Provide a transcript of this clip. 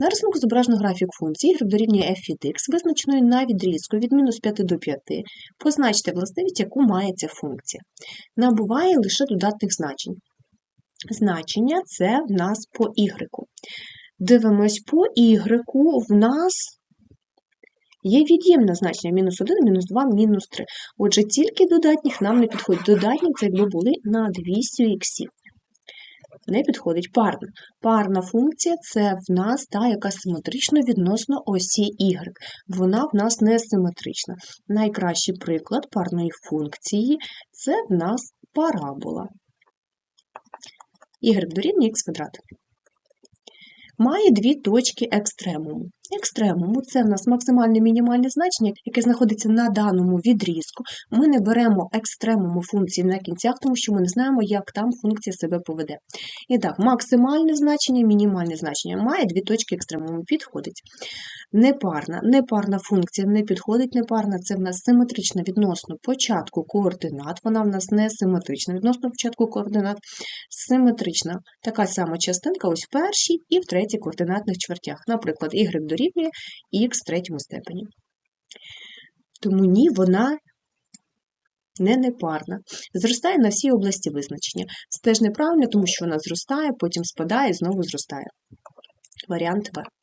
На рисунку зображено графік функції y дорівнює f від x, визначеної на відрізку від мінус 5 до 5. Позначте властивість, яку має ця функція. Набуває лише додатних значень. Значення це в нас по y. Дивимось по y, в нас є від'ємне значення мінус 1, мінус 2, мінус 3. Отже, тільки додатніх нам не підходить. Додатні це якби були на 200 іксів. Не підходить парна. Парна функція це в нас та, яка симетрична відносно осі y. Вона в нас не симетрична. Найкращий приклад парної функції це в нас парабола. y дорівнює х квадрат. Має дві точки екстремуму. Екстремуму це в нас максимальне мінімальне значення, яке знаходиться на даному відрізку. Ми не беремо екстремуму функції на кінцях, тому що ми не знаємо, як там функція себе поведе. І так, максимальне значення, мінімальне значення має дві точки екстремуму, підходить. Непарна. Непарна функція не підходить непарна, це в нас симетрична відносно початку координат, вона в нас не симетрична відносно початку координат, симетрична така сама частинка ось в першій і в третій координатних чвертях. Наприклад, y дорівнює х третьому степені. Тому ні, вона не непарна. Зростає на всій області визначення. Це теж неправильно, тому що вона зростає, потім спадає і знову зростає. Варіант В.